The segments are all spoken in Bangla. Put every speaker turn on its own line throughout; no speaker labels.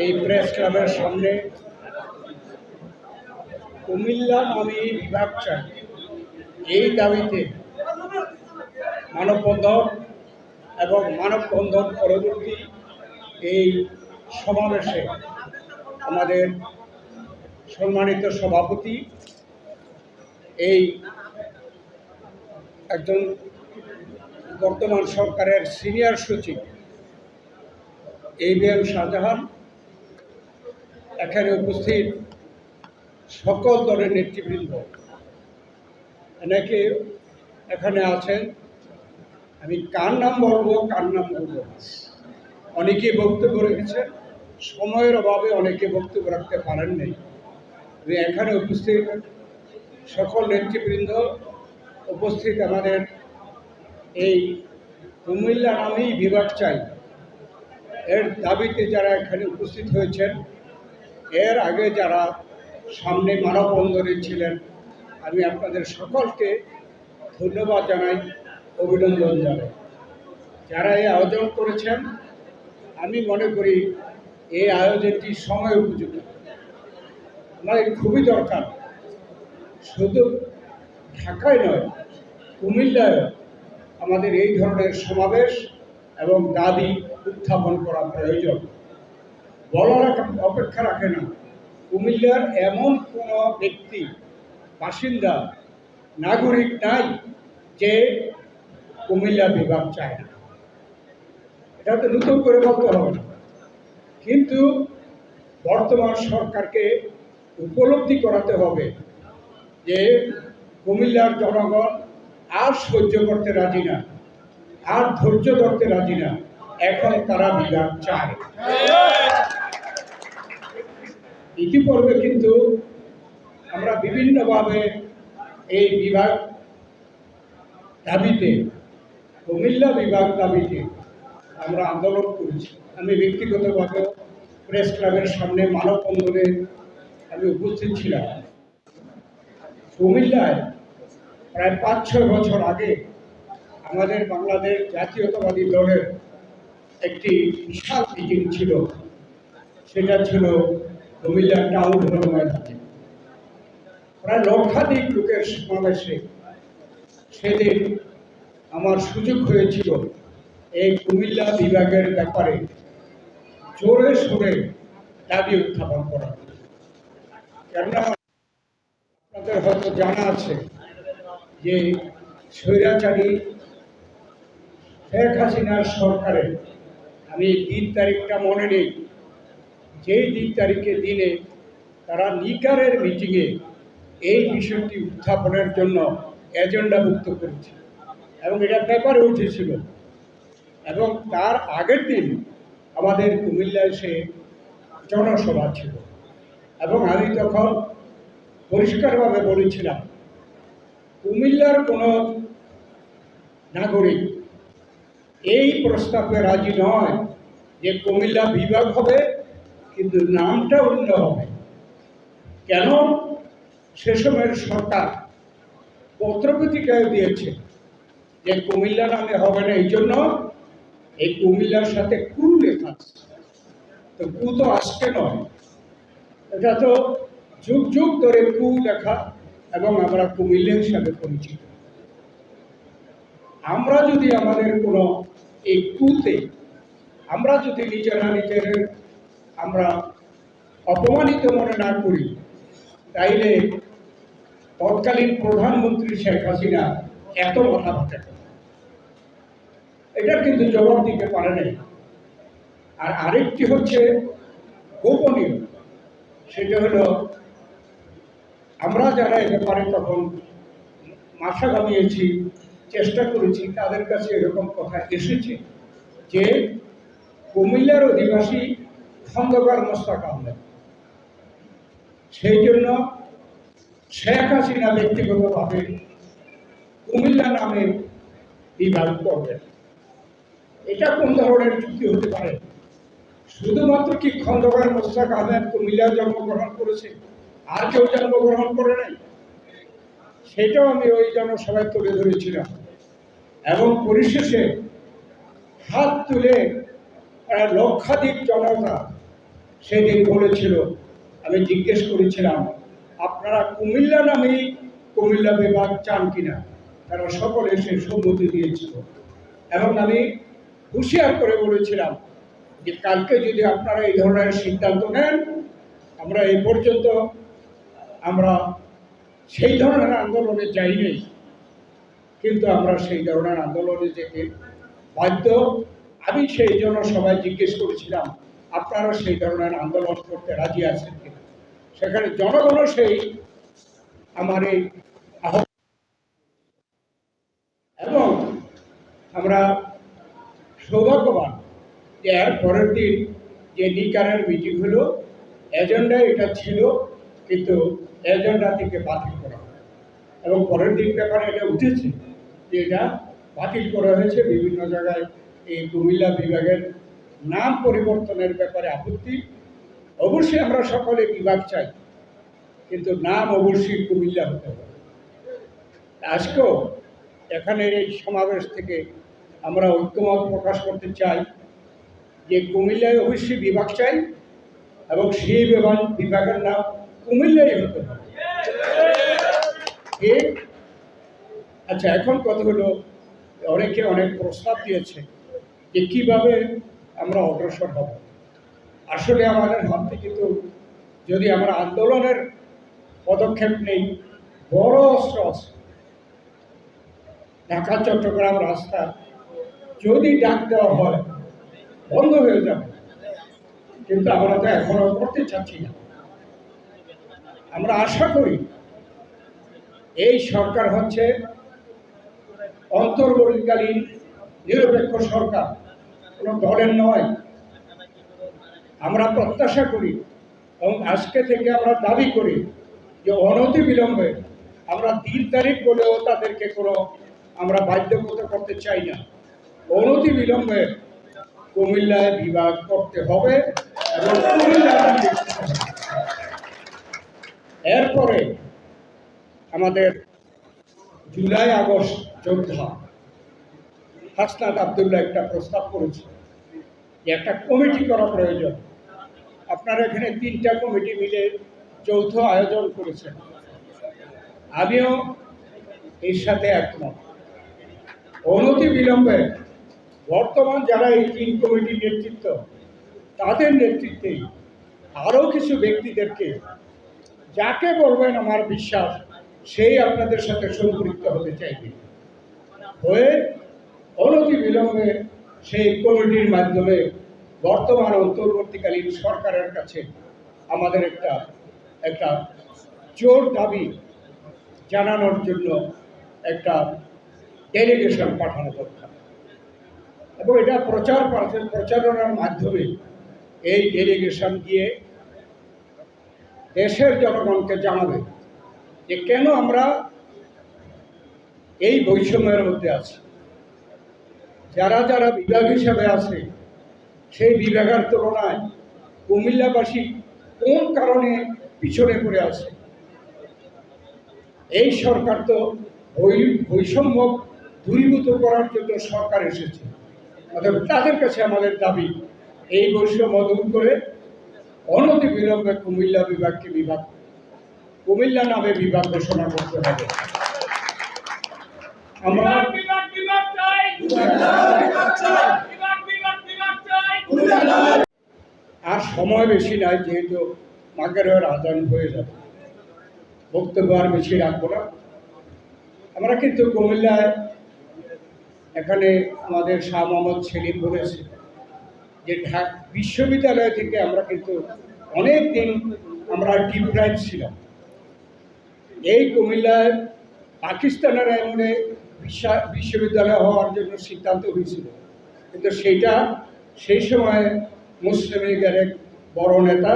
এই প্রেস ক্লাবের সামনে কুমিল্লা নামে বিভাগ চাই। এই দাবিতে মানববন্ধন এবং মানববন্ধন পরবর্তী এই সমাবেশে আমাদের সম্মানিত সভাপতি, এই একজন বর্তমান সরকারের সিনিয়র সচিব এই বি এম শাহজাহান এখানে উপস্থিত সকল দলের নেতৃবৃন্দ। অনেকে এখানে আছেন। আমি কার নাম বলব, কার নাম বলব। অনেকে বক্তব্য রেখেছেন। সময়ের অভাবে অনেকে বক্তব্য রাখতে পারেন নাই। আমি এখানে উপস্থিত সকল নেতৃবৃন্দ উপস্থিত আমাদের এই কুমিল্লা নামেই বিভাগ চাই। এর দাবিতে যারা এখানে উপস্থিত হয়েছেন এর আগে যারা সামনে মানববন্ধনে ছিলেন, আমি আপনাদের সকলকে ধন্যবাদ জানাই, অভিনন্দন জানাই। যারা এই আয়োজন করেছেন, আমি মনে করি এই আয়োজনটি সময় উপযুক্ত আমাদের খুবই দরকার। শুধু ঢাকায় নয় কুমিল্লায় আমাদের এই ধরনের সমাবেশ এবং দাবি উত্থাপন করা প্রয়োজন। বলার অপেক্ষা রাখে না। কুমিল্লার এমন কোনো ব্যক্তি, বাসিন্দা, নাগরিক নাই যে কুমিল্লা বিভাগ চায় না। এটা তো নতুন করে বলতে হবে না। কিন্তু বর্তমান সরকারকে উপলব্ধি করাতে হবে যে কুমিল্লার জনগণ আর সহ্য করতে রাজি না, আর ধৈর্য ধরতে রাজি না। এখন তারা বিভাগ চায় ইতিপূর্বে কিন্তু আমরা বিভিন্নভাবে এই বিভাগ দাবিতে, কুমিল্লা বিভাগ দাবিতে আমরা আন্দোলন করেছি। আমি ব্যক্তিগতভাবে প্রেস ক্লাবের সামনে মানববন্ধনে আমি উপস্থিত ছিলাম। কুমিল্লায় প্রায় পাঁচ ছয় বছর আগে আমাদের বাংলাদেশ জাতীয়তাবাদী দলের একটি বিশাল মিটিং ছিল। সেটা ছিল কুমিল্লা টাউন হল প্রায় লক্ষাধিক লোকের সমাবেশে সেদিন আমার সুযোগ হয়েছিল এই কুমিল্লা বিভাগের ব্যাপারে জোরে সোরে দাবি উত্থাপন করা। কেননা আপনাদের হয়তো জানা আছে যে স্বৈরাচারী শেখ হাসিনার সরকারের আমি দিন তারিখটা মনে নেই। যেই দিন তারিখে দিনে তারা নিকারের মিটিংয়ে এই বিষয়টি উত্থাপনের জন্য এজেন্ডাভুক্ত করেছে। এবং এটা পেপারে উঠেছিল। এবং তার আগের দিন আমাদের কুমিল্লায় সে জনসভা ছিল। এবং আমি তখন পরিষ্কারভাবে বলেছিলাম, কুমিল্লার কোনো নাগরিক এই প্রস্তাবে রাজি নয় যে কুমিল্লা বিভাগ হবে কিন্তু নামটা অন্য হবে। কেন? সে সময়ের সরকার পত্রপত্রিকায় দিয়েছে যে কুমিল্লা নামে হবে না, এই জন্য এই কুমিল্লার সাথে কু লেখা তো কু তো আজকে নয়, এটা তো যুগ যুগ ধরে কু লেখা এবং আমরা কুমিল্লা হিসাবে পরিচিত। আমরা যদি আমাদের কোনো এই কুতে, আমরা যদি নিজেরা নিজের আমরা অপমানিত মনে না করি, তাইলে তৎকালীন প্রধানমন্ত্রী শেখ হাসিনা এত বলতে এটার কিন্তু জবাব দিতে পারে নাই। আর আরেকটি হচ্ছে গোপনীয়, সেটা হলো আমরা যারা এ ব্যাপারে তখন মাথা ঘামিয়েছি, চেষ্টা করেছি, তাদের কাছে এরকম কথা এসেছে যে কুমিল্লার অধিবাসী খন্দকার মোস্তাক আহমেদ। সেই জন্য শেখ হাসিনা ব্যক্তিগতভাবে কুমিল্লা নামে বিভাগ করবেন। এটা কোন ধরনের চুক্তি হতে পারে? শুধুমাত্র কি খন্দকার মোস্তাক আহমেদ কুমিল্লায় জন্মগ্রহণ করেছে? আর কেউ জন্মগ্রহণ করে নাই? সেটাও আমি ওই জনসভায় তুলে ধরেছিলাম। এবং পরিশেষে হাত তুলে লক্ষাধিক জনতা সেদিন বলেছিল। আমি জিজ্ঞেস করেছিলাম, আপনারা কুমিল্লা নামেই কুমিল্লা বিভাগ চান কিনা? তারা সকলে সে সম্মতি দিয়েছিল। এবং আমি হুঁশিয়ার করে বলেছিলাম যে, কালকে যদি আপনারা এই ধরনের সিদ্ধান্ত নেন, আমরা এই পর্যন্ত, আমরা সেই ধরনের আন্দোলনে যাইনি। কিন্তু আমরা সেই ধরনের আন্দোলনে যেতে বাধ্য। আমি সেই জন্য সবাই জিজ্ঞেস করেছিলাম আপনারা সেই ধরনের আন্দোলন করতে রাজি আছেন কিনা? সেখানে জনগণও সেই আমার এই এবং আমরা সৌভাগ্যবান যে এর পরের দিন যে নিকারের মিটিং হলো, এজেন্ডায় এটা ছিল, কিন্তু এজেন্ডা থেকে বাতিল করা এবং পরের দিন ব্যাপারে এটা উঠেছে যে এটা বাতিল করা হয়েছে। বিভিন্ন জায়গায় এই কুমিল্লা বিভাগের নাম পরিবর্তনের ব্যাপারে আপত্তি। অবশ্যই আমরা সকলে বিভাগ চাই, কিন্তু নাম অবশ্যই কুমিল্লা হতে হবে। আজকেও এখানের এই সমাবেশ থেকে আমরা ঐক্যমত প্রকাশ করতে চাই যে কুমিল্লায় অবশ্যই বিভাগ চাই এবং সেই বিভাগ বিভাগের নাম কুমিল্লাই হতে হবে। আচ্ছা এখন কথা হলো, অনেকে অনেক প্রস্তাব দিয়েছে যে কীভাবে আমরা অগ্রসর হব। আসলে আমাদের হাত কিন্তু যদি আমরা আন্দোলনের পদক্ষেপ নেই, বড় অস্ত্র আছে। ঢাকা চট্টগ্রাম রাস্তা যদি ডাক দেওয়া হয়, বন্ধ হয়ে যাবে। কিন্তু আমরা তো এখনও করতে চাচ্ছি না। আমরা আশা করি এই সরকার হচ্ছে অন্তর্বর্তীকালীন নিরপেক্ষ সরকার। কোনো দলের নয় আমরা প্রত্যাশা করি এবং আজকে থেকে আমরা দাবি করি যে অনতি বিলম্বে আমরা দিন তারিখ বলেও তাদেরকে কোনো আমরা বাধ্যগত করতে চাই না অনতি বিলম্বে কুমিল্লায় বিভাগ করতে হবে এবং। এরপরে আমাদের জুলাই আগস্ট যোদ্ধা হাসনাত আবদুল্লাহ একটা প্রস্তাব করেছে যে একটা কমিটি করা প্রয়োজন। আপনারা এখানে তিনটা কমিটি মিলে যৌথ আয়োজন করেছেন। আমিও এর সাথে একমত। অনতি বিলম্বে বর্তমান যারা এই তিন কমিটির নেতৃত্ব, তাদের নেতৃত্বেই আরও কিছু ব্যক্তিদেরকে, যাকে বলবেন আমার বিশ্বাস, সেই আপনাদের সাথে সম্পৃক্ত হতে চাইবে। হয়ে অনতি বিলম্বে সেই কমিটির মাধ্যমে বর্তমান অন্তর্বর্তীকালীন সরকারের কাছে আমাদের একটা একটা জোর দাবি জানানোর জন্য একটা ডেলিগেশন পাঠানো দরকার। এবং এটা প্রচার প্রচার- প্রচারণার মাধ্যমে এই ডেলিগেশন গিয়ে দেশের জনগণকে জানাবে যে কেন আমরা এই বৈষম্যের মধ্যে আছি। যারা যারা বিভাগ হিসাবে আছে, সেই বিভাগের তুলনায় কুমিল্লাবাসী কোন কারণে পিছনে পড়ে আছে? এই সরকার তো বৈষম্য দূরীভূত করার জন্য সরকার এসেছে। অতএব তাদের কাছে আমাদের দাবি, এই বৈষম্য দূর করে অনতি বিলম্বে কুমিল্লা বিভাগকে বিভাগ, কুমিল্লা নামে বিভাগ ঘোষণা করতে হবে। আমরা
বিভাগ বিভাগ চাই বিভাগ বিভাগ বিভাগ চাই
আর সময় বেশি নাই, যেহেতু মাগের আদান হয়ে যাবে। বক্তব্য আর বেশি রাখব না। আমরা কিন্তু কুমিল্লায় এখানে আমাদের শাহ মোহাম্মদ সেলিম বলেছে যে ঢাক বিশ্ববিদ্যালয় থেকে আমরা কিন্তু অনেক দিন আমরা ডিপ্রাইভ ছিলাম। এই কুমিল্লায় পাকিস্তানের বিশ্বা- বিশ্ববিদ্যালয় হওয়ার জন্য সিদ্ধান্ত হয়েছিল। কিন্তু সেইটা সেই সময় মুসলিম লীগের এক বড় নেতা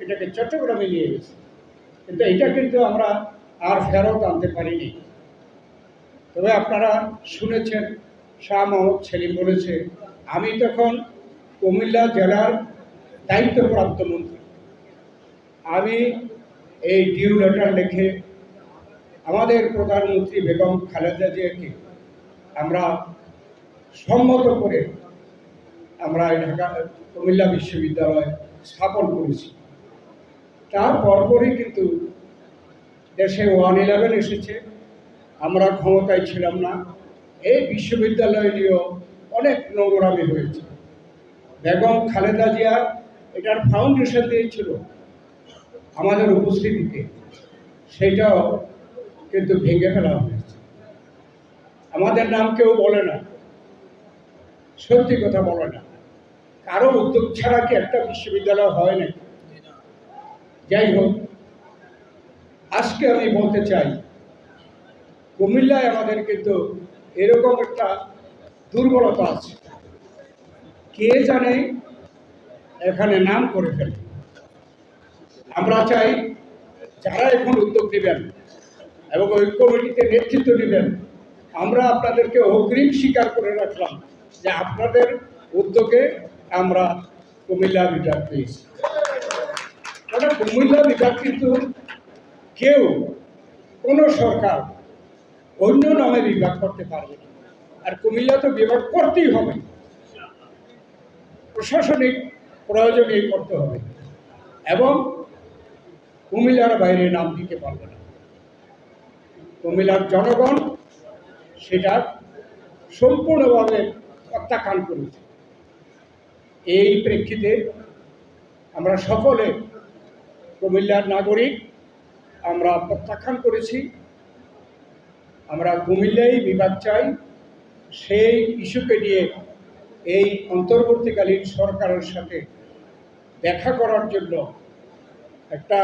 এটাকে চট্টগ্রামে নিয়ে গেছে। কিন্তু এটা কিন্তু আমরা আর ফেরত আনতে পারিনি। তবে আপনারা শুনেছেন, শাহ মোহাম্মদ সেলিম বলেছে, আমি তখন কুমিল্লা জেলার দায়িত্বপ্রাপ্ত মন্ত্রী। আমি এই ডিউ লেটার লিখে আমাদের প্রধানমন্ত্রী বেগম খালেদা জিয়াকে আমরা সম্মত করে আমরা ঢাকা, কুমিল্লা বিশ্ববিদ্যালয় স্থাপন করেছি। তার পরপরই কিন্তু দেশে ওয়ান ইলেভেন এসেছে। আমরা ক্ষমতায় ছিলাম না। এই বিশ্ববিদ্যালয় নিয়েও অনেক নোংরামি হয়েছে। বেগম খালেদা জিয়া এটার ফাউন্ডেশন দিয়েছিল আমাদের উপস্থিতিতে। সেটাও কিন্তু ভেঙে ফেলা হয়েছে। আমাদের নাম কেউ বলে না। সত্যি কথা বলে না। কারও উদ্যোগ ছাড়া কি একটা বিশ্ববিদ্যালয় হয় না? যাই হোক, আজকে আমি বলতে চাই, কুমিল্লায় আমাদের কিন্তু এরকম একটা দুর্বলতা আছে। কে জানে এখানে নাম করে ফেলে। আমরা চাই, যারা এখন উদ্যোগ নেবেন এবং ওই কমিটিতে নেতৃত্ব নেবেন আমরা আপনাদেরকে অগ্রিম স্বীকার করে রাখলাম যে আপনাদের উদ্যোগে আমরা কুমিল্লা বিভাগ পেয়েছি কারণ কুমিল্লা বিভাগ কিন্তু কেউ, কোনো সরকার অন্য নামে বিভাগ করতে পারবে না। আর কুমিল্লা তো বিভাগ করতেই হবে। প্রশাসনিক প্রয়োজনেই করতে হবে। এবং কুমিল্লার বাইরে নাম দিতে পারবে না। কুমিল্লার জনগণ সেটা সম্পূর্ণভাবে প্রত্যাখ্যান করেছে। এই প্রেক্ষিতে আমরা সকলে কুমিল্লার নাগরিক, আমরা প্রত্যাখ্যান করেছি। আমরা কুমিল্লাই বিভাগ চাই। সেই ইস্যুকে নিয়ে এই অন্তর্বর্তীকালীন সরকারের সাথে দেখা করার জন্য একটা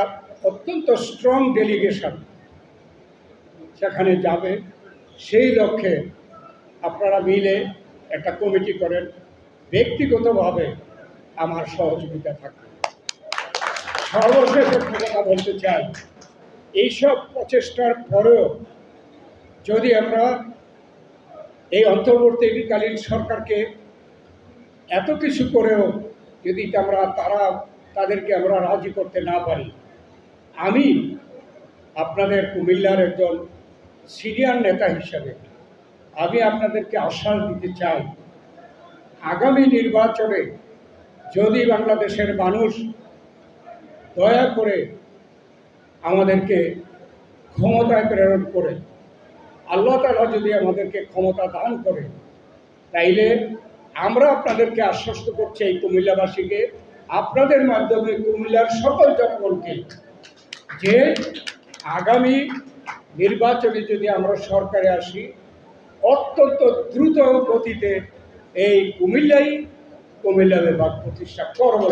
অত্যন্ত স্ট্রং ডেলিগেশন সেখানে যাবে, সেই লক্ষ্যে আপনারা মিলে একটা কমিটি করেন। ব্যক্তিগতভাবে আমার সহযোগিতা থাকবে। সর্বশেষ একটা কথা বলতে চাই, এইসব প্রচেষ্টার পরেও যদি আমরা এই অন্তর্বর্তীকালীন সরকারকে এত কিছু করেও যদি আমরা তারা, তাদেরকে আমরা রাজি করতে না পারি, আমি আপনাদের কুমিল্লার একজন সিনিয়র নেতা হিসাবে আমি আপনাদেরকে আশ্বাস দিতে চাই, আগামী নির্বাচনে যদি বাংলাদেশের মানুষ দয়া করে আমাদেরকে ক্ষমতায় প্রেরণ করে, আল্লাহ তালা যদি আমাদেরকে ক্ষমতা দান করে, তাইলে আমরা আপনাদেরকে আশ্বস্ত করছি এই কুমিল্লাবাসীকে, আপনাদের মাধ্যমে কুমিল্লার সকল জনগণকে যে আগামী নির্বাচনে যদি আমরা সরকারে আসি অত্যন্ত দ্রুত গতিতে এই কুমিল্লাই কুমিল্লা বিভাগ প্রতিষ্ঠা করব।